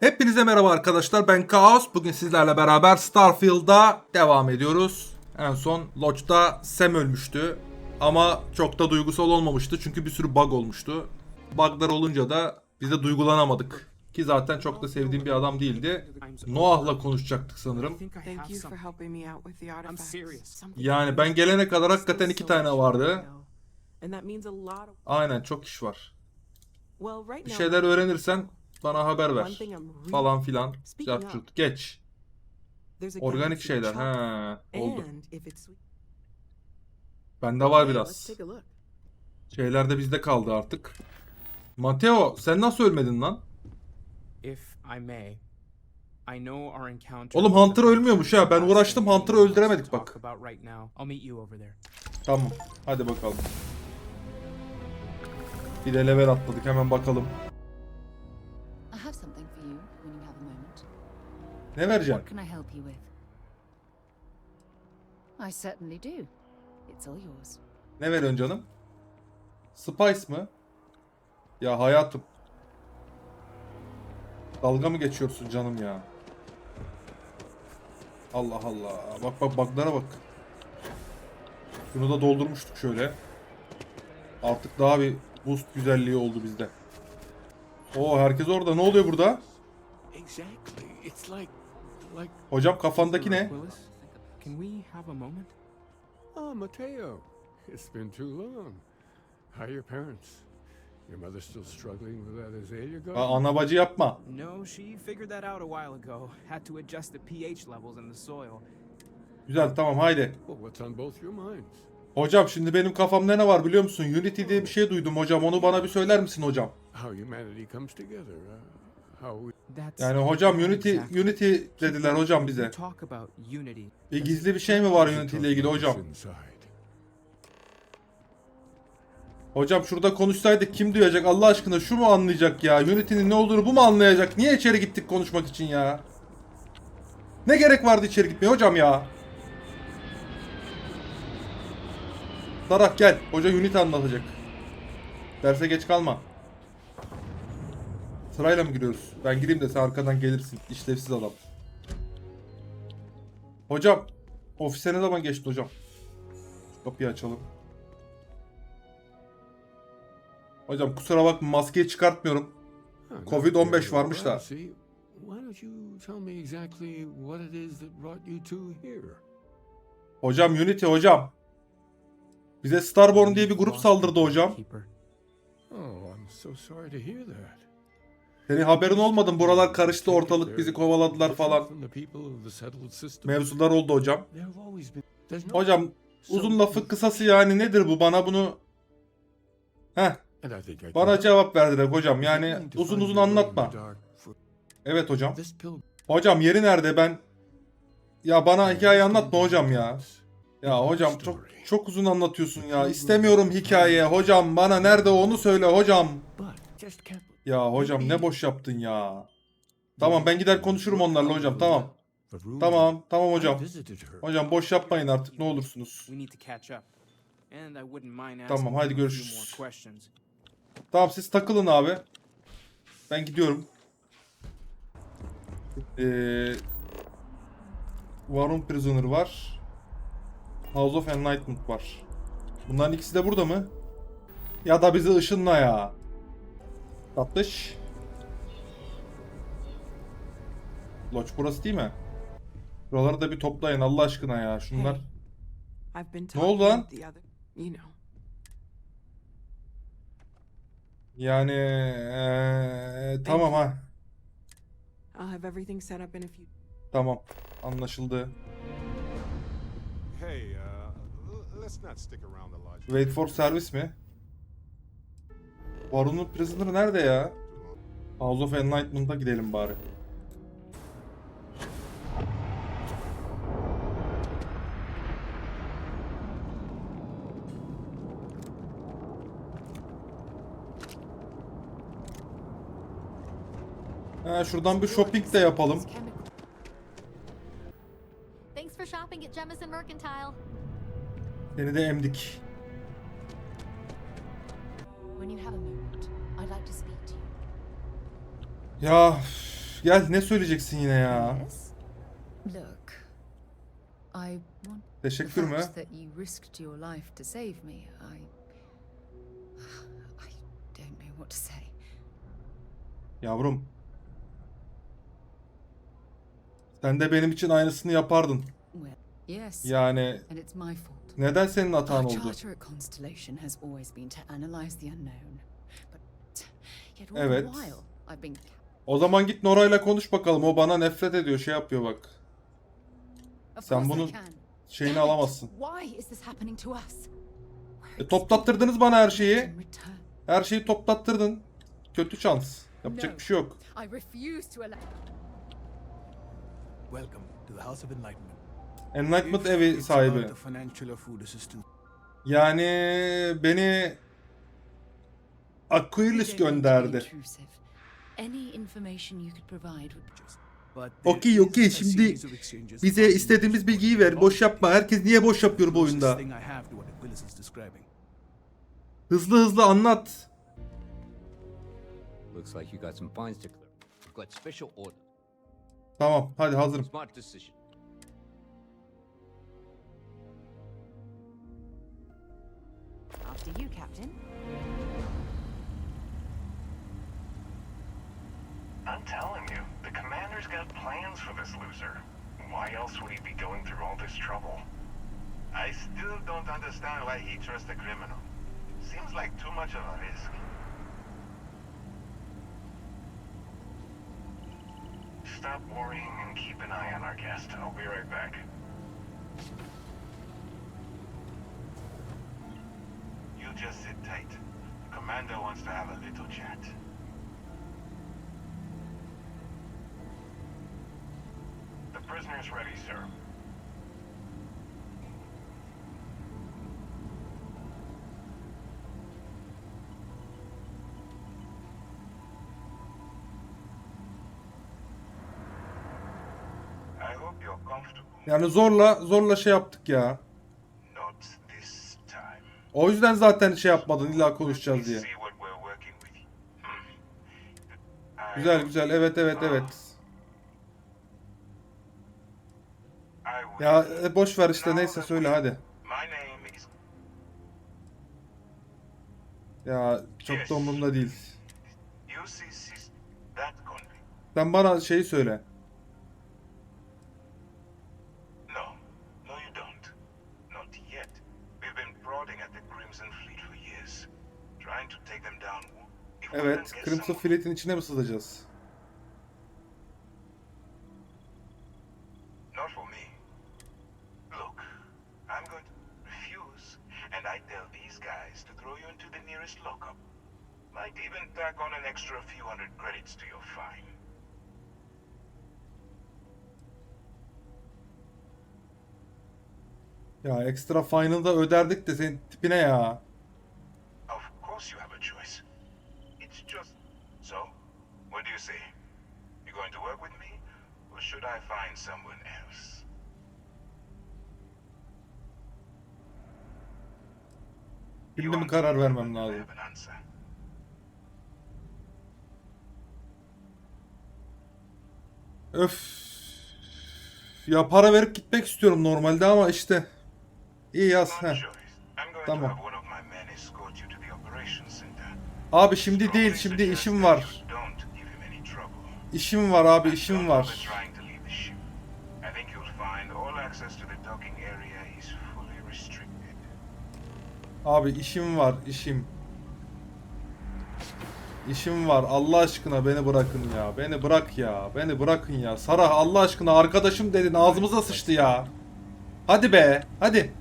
Hepinize merhaba arkadaşlar ben Kaos. Bugün sizlerle beraber Starfield'a devam ediyoruz. En son Lodge'da Sam ölmüştü. Ama çok da duygusal olmamıştı çünkü bir sürü bug olmuştu. Buglar olunca da biz de duygulanamadık. Ki zaten çok da sevdiğim bir adam değildi. Noah'la konuşacaktık sanırım. Yani ben gelene kadar hakikaten iki tane vardı. Aynen çok iş var. well right Bir şeyler öğrenirsen bana haber one ver. thing I'm really Falan filan. Speaking Cart. Geç. Organik şeyler. He, oldu. And if it's sweet, Bende var biraz. Şeyler de bizde kaldı artık. Mateo sen nasıl ölmedin lan? If I may, I know our encounter. Oğlum Hunter ölmüyormuş ha. Ben uğraştım, Hunter'ı öldüremedik bak. about right now. I'll meet you over there. Tamam. Hadi bakalım. Bir de level atladık. Hemen bakalım. Ne vereceğim? Ne veriyorsun canım? Spice mı? Ya hayatım. Dalga mı geçiyorsun canım ya? Allah Allah. Bak bak baklara bak. Şunu da doldurmuştuk şöyle. Artık daha bir boost güzelliği oldu bizde. Oo herkes orada. Ne oluyor burada? Hocam kafandaki ne? Can we have a moment? Oh, Mateo. It's been too long. How are your parents? Your mother still struggling with that azalea Aa, garden? ana bacı yapma. No, she figured that out a while ago. Had to adjust the pH levels in the soil. Güzel tamam haydi. Well, what's on both your minds? Hocam şimdi benim kafamda ne var biliyor musun? Unity diye bir şey duydum hocam. Onu bana bir söyler misin hocam? Yani hocam Unity. Unity dediler hocam bize. Bir gizli bir şey mi var Unity ile ilgili hocam? Hocam şurada konuşsaydık kim duyacak Allah aşkına şu mu anlayacak ya? Unity'nin ne olduğunu bu mu anlayacak? Niye içeri gittik konuşmak için ya? Ne gerek vardı içeri gitmeye hocam ya? Sarak gel. Hoca Unity anlatacak. Derse geç kalma. Sırayla mı giriyoruz? Ben gireyim de sen arkadan gelirsin. İşlevsiz adam. Hocam. Ofise ne zaman geçti hocam? Şu kapıyı açalım. Hocam kusura bakma maskeyi çıkartmıyorum. Oh, now Covid-15 that you're varmış da. Hocam Unity hocam. Bize Starborn diye bir grup saldırdı hocam. Oh. Senin haberin olmadı mı? Buralar karıştı ortalık bizi kovaladılar falan. Mevzular oldu hocam. Hocam uzun lafı kısası yani nedir bu? Bana bunu... Heh bana cevap verdiler hocam. Yani uzun uzun anlatma. Evet hocam. Hocam yeri nerede ben... Ya bana hikaye anlatma hocam ya. Ya hocam çok çok uzun anlatıyorsun ya. İstemiyorum hikaye. Hocam bana nerede onu söyle hocam. Ya hocam ne boş yaptın ya. Tamam ben gider konuşurum onlarla hocam tamam. Tamam tamam hocam. Hocam boş yapmayın artık ne olursunuz. Tamam, few görüşürüz. Tamam siz takılın abi. Ben gidiyorum. Ee, Warren Prisoner var. House of Enlightenment var. Bunların ikisi de burada mı? Ya da bizi ışınla ya. Tatlış. Lodge burası değil mi? Buraları da bir toplayın Allah aşkına ya. Şunlar. Hey, Ne oldu lan? other, you know. Yani ee, tamam ha. I'll have everything set up in a few. Tamam. Anlaşıldı. Hey, Wait for service mi? Warren'ın prisoner nerede ya? House of Enlightenment'a gidelim bari. Ha, şuradan bir shopping de yapalım. Thanks for shopping at Jemison Mercantile. Seni de emdik. Ya gel ne söyleyeceksin yine ya? Teşekkür mü? Yavrum. Sen de benim için aynısını yapardın. Yani neden senin hatan oldu? charter at Constellation has always been to analyze the unknown. But yet all Evet. the while I've been O zaman git Nora'yla konuş bakalım. O bana nefret ediyor, şey yapıyor bak. Sen bunun şeyini alamazsın. Why is this happening to us? E, toplattırdınız bana her şeyi. Her şeyi toplattırdın. Kötü şans. Yapacak bir şey yok. Welcome to the House of Enlightenment. Enlightenment evi sahibi. Yani beni Aquilus gönderdi. Okey okey şimdi bize istediğimiz bilgiyi ver. Boş yapma. Herkes niye boş yapıyor bu oyunda? Hızlı hızlı anlat. Looks like you After you, Captain. I'm telling you, the commander's got plans for this loser. Why else would he be going through all this trouble? I still don't understand why he trusts a criminal. Seems like too much of a risk. Stop worrying and keep an eye on our guest. I'll be right back. You just sit tight. The commander wants to have a little chat. The prisoner's ready, sir. Yani zorla zorla şey yaptık ya. O yüzden zaten şey yapmadın illa konuşacağız diye. Güzel güzel evet evet evet. Ya e, boş ver işte neyse söyle hadi. Ya çok da umurumda değil. Sen bana şeyi söyle. Few hundred credits to your fine. Ya extra final'da öderdik de senin tipine ya. Of course you have a choice. It's just so. What do you say? You going to work with me, or should I find someone else? Şimdi mi karar vermem lazım? Öf. Ya para verip gitmek istiyorum normalde ama işte. İyi yaz. Heh. Tamam. Abi şimdi değil şimdi işim var. İşim var abi işim var. bother trying to leave the ship. I think you'll find all access to the docking area is fully restricted. Abi işim var işim. İşim var Allah aşkına beni bırakın ya. Beni bırak ya. Beni bırakın ya. Sarah Allah aşkına arkadaşım dedin ağzımıza sıçtı ya. Hadi be hadi.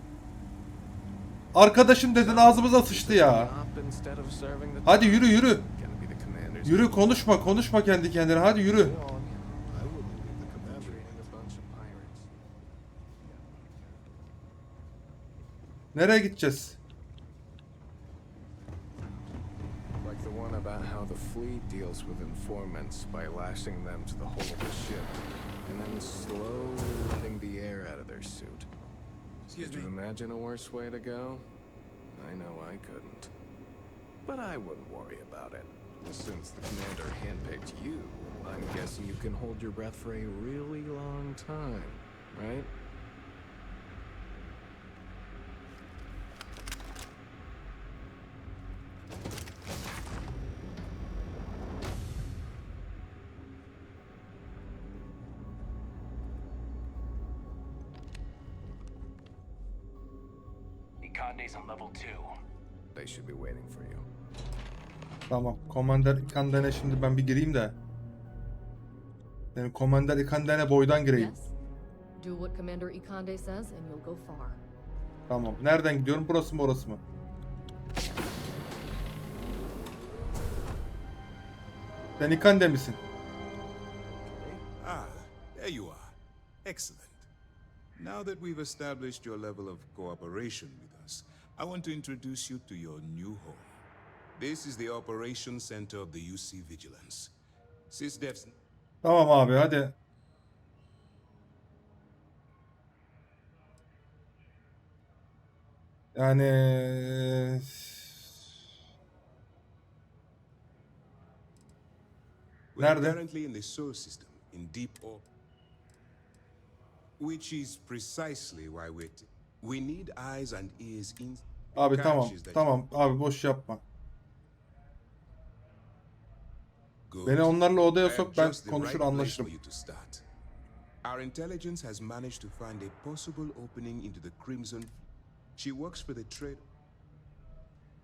Arkadaşım dedin ağzımıza sıçtı ya. Hadi yürü yürü. Yürü konuşma konuşma kendi kendine hadi yürü. I wouldn't the fleet deals with informants by lashing them to the hull of the ship and then slowly letting the air out of their suit. Could you imagine a worse way to go? I know I couldn't. But I wouldn't worry about it. Since the commander handpicked you, I'm guessing you can hold your breath for a really long time, right? Ikande's on level two. They should be waiting for you. Tamam. Commander Ikanden'e şimdi ben bir gireyim de. Benim Commander Ikanden'e boydan gireyim. Yes. Do what Commander Ikande says and you'll go far. Tamam. Nereden gidiyorum? Burası mı orası mı? Sen Ikande misin? Ah, there you are. Excellent. Now that we've established your level of cooperation with us, I want to introduce you to your new home. This is the operation Center of the UC Vigilance. SysDef's Tamam abi hadi. Yani We are currently in the Sol system, in deep orbit. Which is precisely why we're. We need eyes and ears in. Abi tamam tamam abi boş yapma. Beni onlarla odaya sok ben konuşur anlaşırım. Our intelligence has managed to find a possible opening into the Crimson. She works for the trade.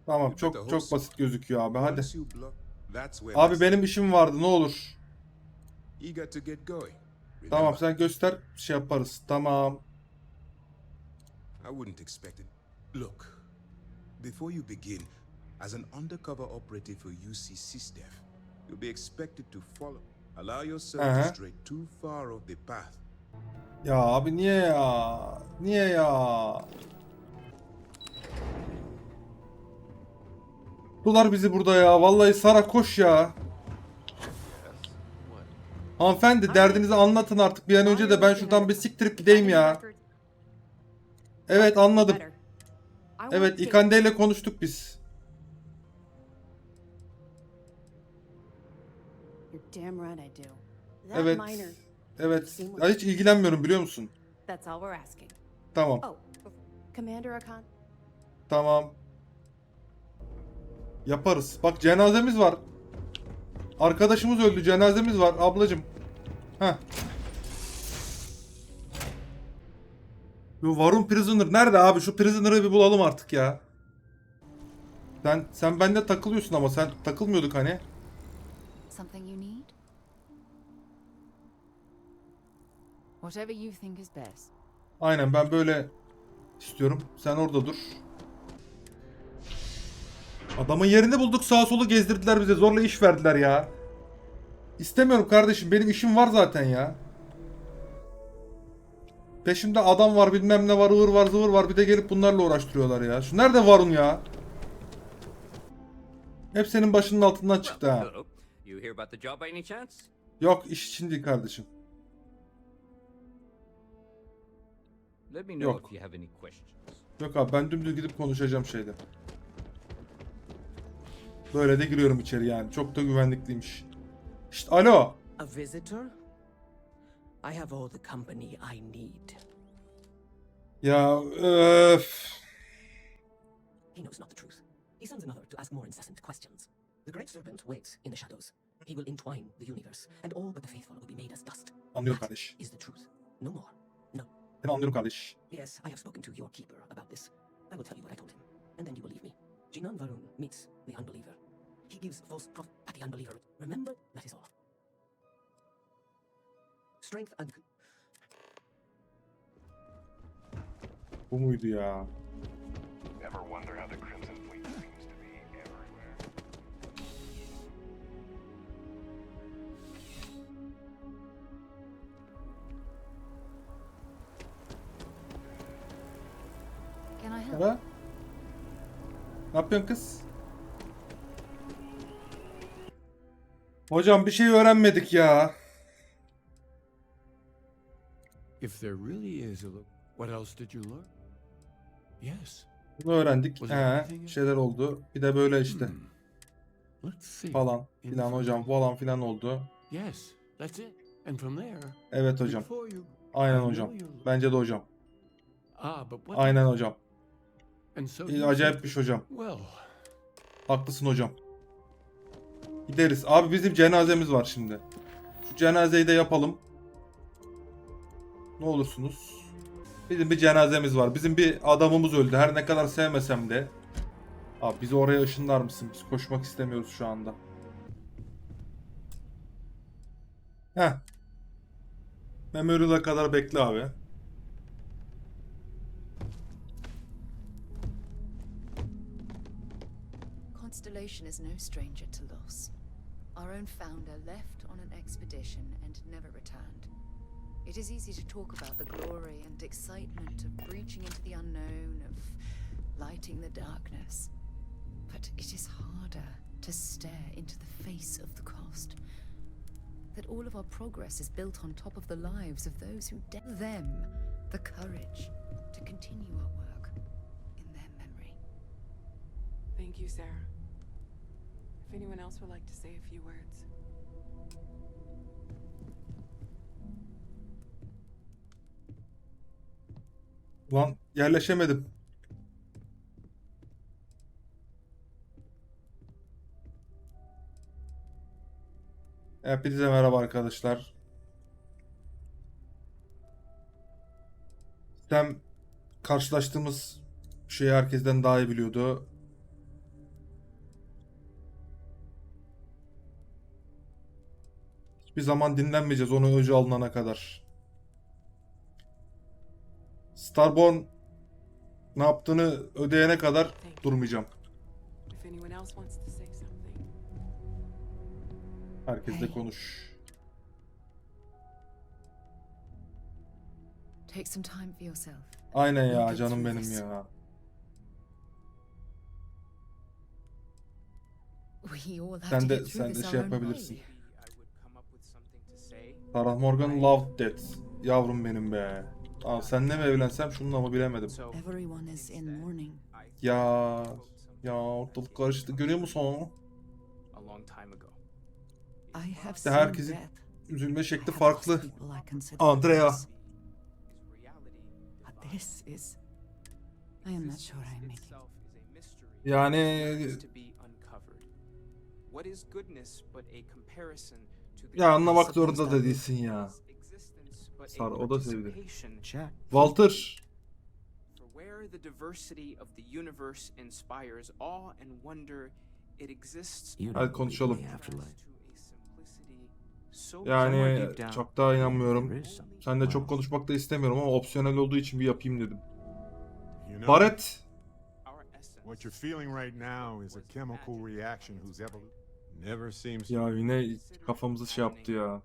Tamam çok çok basit gözüküyor abi hadi. Abi benim işim vardı ne olur. Tamam sen göster şey yaparız. Tamam. I wouldn't expect it. Look, before you begin, as an undercover operative for UC SysDef, you'll be expected to follow. Allow yourself Uh-huh. to stray too far off the path. Ya abi niye ya? Niye ya? Tular bizi burada ya. Vallahi Sara koş ya. Hanımefendi derdinizi anlatın artık bir an önce de ben şuradan bir siktirip gideyim ya. Evet anladım. Evet İkande ile konuştuk biz. Evet. Evet. Ya hiç ilgilenmiyorum biliyor musun? Tamam. Oh. Tamam. Yaparız. Bak cenazemiz var. Arkadaşımız öldü. Cenazemiz var ablacım. Heh. Bu Varun Prisoner nerede abi? Şu Prisoner'ı bir bulalım artık ya. Sen sen bende takılıyorsun ama sen takılmıyorduk hani. Something you need? Whatever you think is best. Aynen ben böyle istiyorum. Sen orada dur. Adamın yerini bulduk sağa solu gezdirdiler bize zorla iş verdiler ya. İstemiyorum kardeşim benim işim var zaten ya. Peşimde adam var bilmem ne var ıvır var zıvır var bir de gelip bunlarla uğraştırıyorlar ya. Şu nerede Varun ya? Hep senin başının altından çıktı ha. Yok iş için değil kardeşim. Yok. Yok abi ben dümdüz gidip konuşacağım şeyde. Böyle de giriyorum içeri yani. Çok da güvenlikliymiş. İşte alo. A visitor? I have all the company I need. Ya öf. He knows not the truth. He sends another to ask more incessant questions. The Great Serpent waits in the shadows. He will entwine the universe, and all but the faithful will be made as dust. Anlıyorum That kardeş. is the truth. No more. No. Anlıyorum kardeş. Yes, I have spoken to your keeper about this. I will tell you what I told him, and then you will leave me. Jinan Varun meets the unbeliever. He gives false prophet at the unbeliever. Remember, that is all. Strength and Bu muydu ya? Ever wonder how the Crimson Fleet seems to be everywhere? Can I help? Ara. Ne yapıyorsun kız? Hocam bir şey öğrenmedik ya. If there really is a look, what else did you learn? Yes. Bunu öğrendik. He, şeyler oldu. Bir de böyle işte. Hmm. Falan filan hocam falan filan oldu. Yes, that's it. And from there. Evet hocam. Aynen hocam. Bence de hocam. Ah? Aynen hocam. Acayipmiş said- hocam. Haklısın hocam. Gideriz. Abi bizim cenazemiz var şimdi. Şu cenazeyi de yapalım. Ne olursunuz. Bizim bir cenazemiz var. Bizim bir adamımız öldü. Her ne kadar sevmesem de. Abi bizi oraya ışınlar mısın? Biz koşmak istemiyoruz şu anda. Heh. Memorial'a kadar bekle abi. Constellation is no stranger to loss. Our own founder left on an expedition and never returned. It is easy to talk about the glory and excitement of breaching into the unknown, of lighting the darkness. But it is harder to stare into the face of the cost. That all of our progress is built on top of the lives of those who dare them the courage to continue our work in their memory. Thank you, Sarah. If anyone else would like to say a few words. Ulan yerleşemedim. Hepinize merhaba arkadaşlar. Sistem karşılaştığımız şeyi herkesten daha iyi biliyordu. Hiçbir zaman dinlenmeyeceğiz onu öcü alınana kadar. Starborn ne yaptığını ödeyene kadar durmayacağım. Herkesle konuş. Take some time for yourself. Aynen ya canım benim ya. Sen de sen de şey yapabilirsin. Sarah Morgan loved that. Yavrum benim be. Aa, senle mi evlensem şununla mı bilemedim. Ya ya ortalık karıştı görüyor musun? İşte herkesin üzülme şekli farklı. Andrea. Yani ya anlamak zorunda da değilsin ya. Sar o da sevdi. Walter. Where the diversity of the universe inspires awe and wonder, it exists Hadi konuşalım. Yani çok daha inanmıyorum. Sen de çok konuşmak da istemiyorum ama opsiyonel olduğu için bir yapayım dedim. Barret. What you're feeling right now is a chemical reaction whose evolution never seems Ya yine kafamızı şey yaptı ya.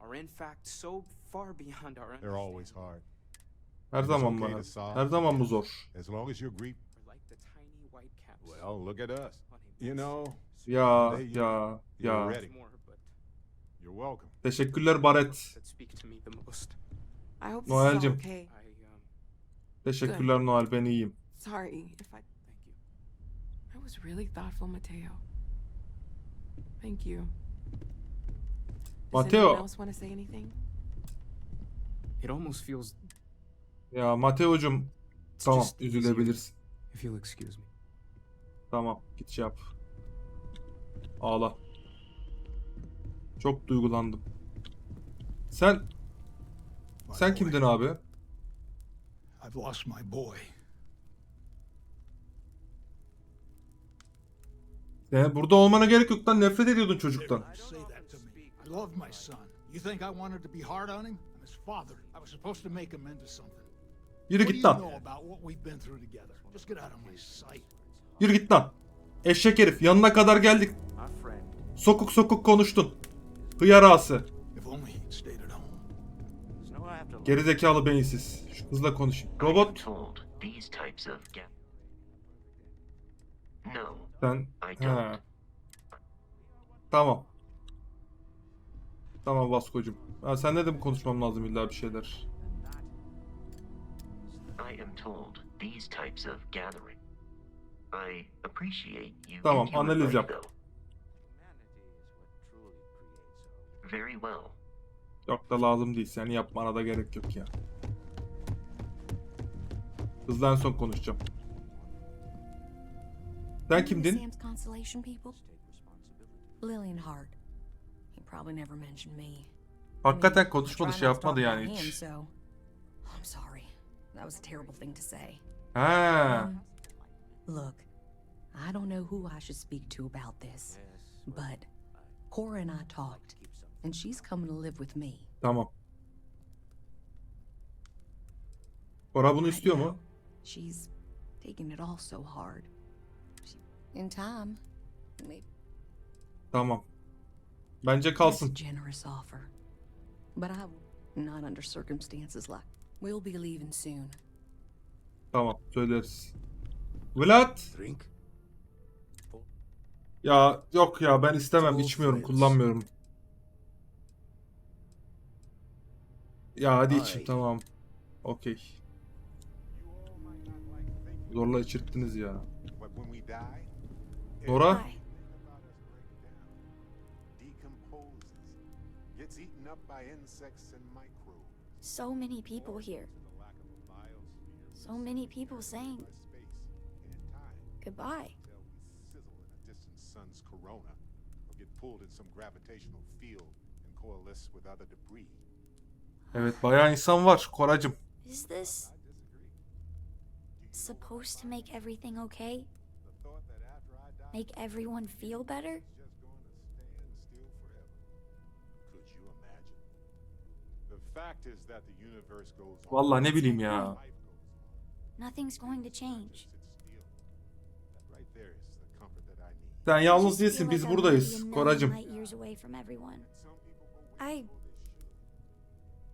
Are in fact so far beyond our They're always hard. Her zaman okay bana. Her zaman bu zor. As long as you're grief. Well, look at us. You know, Ya you- ya you're ya. You're welcome. Teşekkürler the. I hope is Noel'cim. okay. Teşekkürler Noel ben iyiyim. Sorry if I. I was really thoughtful, Mateo. Thank you. Does Mateo. anyone else want to say anything? It almost feels Ya Mateo'cum tamam just easier. üzülebilirsin. if you'll excuse me. Tamam git şey yap. Ağla. Çok duygulandım. Sen sen kimdin abi? I've lost my boy. Yani burada olmana gerek yok lan nefret ediyordun çocuktan. Say that. I love my son. You think I wanted to be hard on him? I'm his father. I was supposed to make him into something. Yürü git lan. know about what we've been through together? Just get out of my sight. Yürü git lan. Eşek herif yanına kadar geldik. Sokuk sokuk konuştun. Hıyar ağası. Gerizekalı beyinsiz. Şu kızla konuşayım. Robot told these types Tamam Vasko'cum. Ha, senle de mi konuşmam lazım illa bir şeyler? I am told these types of gathering. I appreciate you. Tamam, analiz yap. Very well. Çok da lazım değil. Seni yapmana da gerek yok ya. Hızlı en son konuşacağım. Sen kimdin? Lillian Hart. Probably never mentioned me. Hakikaten konuşmadı şey yapmadı yani hiç. I'm sorry. That was a terrible thing to say. Ha. Look, I don't know who I should speak to about this, but Cora and I talked, and she's coming to live with me. Tamam. Ora bunu istiyor mu? She's taking it all so hard. İn time, maybe Tamam. Bence kalsın. generous offer, but I not under circumstances like. We'll be leaving soon. Tamam söyleriz. Vlad. Drink? Ya yok ya ben istemem içmiyorum kullanmıyorum. Ya hadi içim tamam. Okey. Zorla içirttiniz ya. Nora? Hi. Decomposes, gets eaten up by insects and microbes. So many people here. The lack of a biosphere, So many people saying our space, and in time, goodbye. until we sizzle in a distant sun's corona, or get pulled in some gravitational field and coalesce with other debris. Evet bayağı insan var Koracım. Is this supposed to make everything okay? The thought that after I die, Make everyone feel better? Vallahi ne bileyim ya. Life goes on. Nothing's going to change. Sit still. That right there is the comfort that I need. Sen yalnız değilsin biz buradayız Koracım. I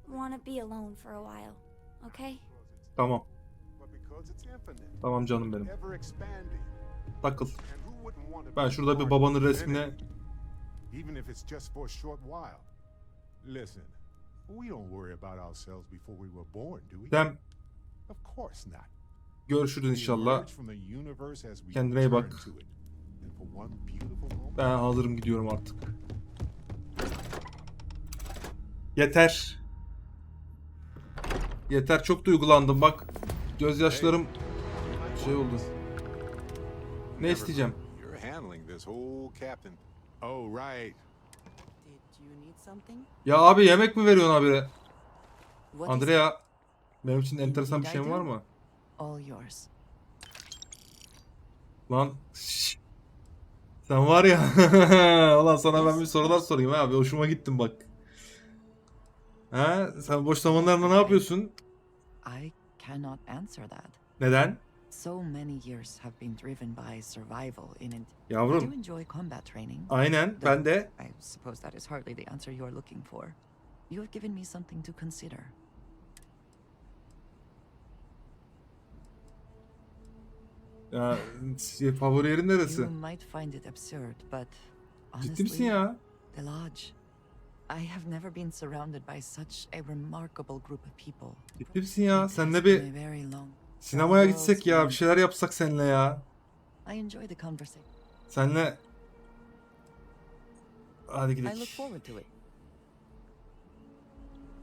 want to be alone for a while, okay? Tamam. Tamam canım benim. Takıl. Ben be şurada bir babanın resmine even if it's just for a short while. Listen, we don't worry about ourselves before we were born, do we? Dem Of course not. görüşürüz inşallah. Kendine iyi bak. Ben hazırım gidiyorum artık. Yeter. Yeter çok duygulandım bak. Gözyaşlarım şey oldu. Ne isteyeceğim? Oh, right. Did you need something? Ya abi yemek mi veriyorsun habire? Andrea benim için enteresan bir şeyin var mı? All yours. Lan şşş. Sen var ya. Ulan sana ben bir sorular sorayım abi. Hoşuma gittin bak. Ha? Sen boş zamanlarında ne yapıyorsun? I cannot answer that. Neden? So many years have been driven by survival in it. I do Yavrum. enjoy combat training. Aynen ben de. I suppose that is hardly the answer you are looking for. You have given me something to consider. Ya favori yerin neresi? You might find it absurd, but Ciddi misin ya? the lodge. I have never been surrounded by such a remarkable group of people. Ciddi misin ya? Senle bir sinemaya gitsek ya. Bir şeyler yapsak seninle ya. I enjoy the conversation. Senle Hadi I look gidelim. forward to it.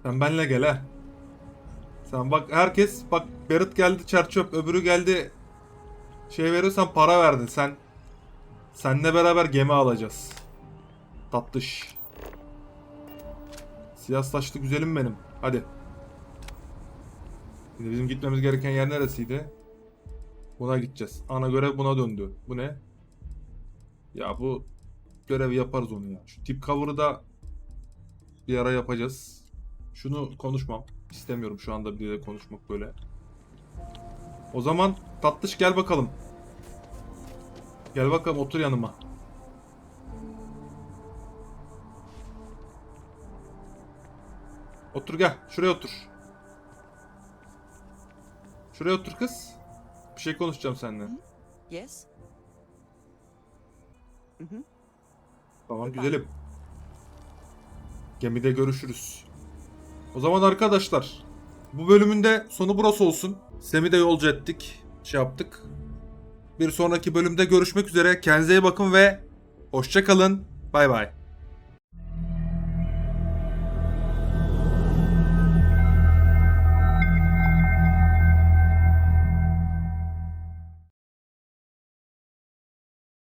Sen benle gel ha. Sen bak herkes bak Barrett geldi çerçöp öbürü geldi şey veriyorsan para verdin sen senle beraber gemi alacağız. Tatlış. Siyah saçlı güzelim benim. Hadi. Şimdi bizim gitmemiz gereken yer neresiydi? Buna gideceğiz. Ana görev buna döndü. Bu ne? Ya bu görevi yaparız onu ya. Şu tip cover'ı da bir ara yapacağız. Şunu konuşmam. İstemiyorum şu anda bir de konuşmak böyle. O zaman tatlış gel bakalım. Gel bakalım otur yanıma. Otur gel. Şuraya otur. Şuraya otur kız. Bir şey konuşacağım seninle. Yes? Tamam güzelim. Gemide görüşürüz. O zaman arkadaşlar bu bölümün de sonu burası olsun. Sem'i de yolcu ettik. Şey yaptık. Bir sonraki bölümde görüşmek üzere. Kendinize iyi bakın ve hoşça kalın. Bay bay.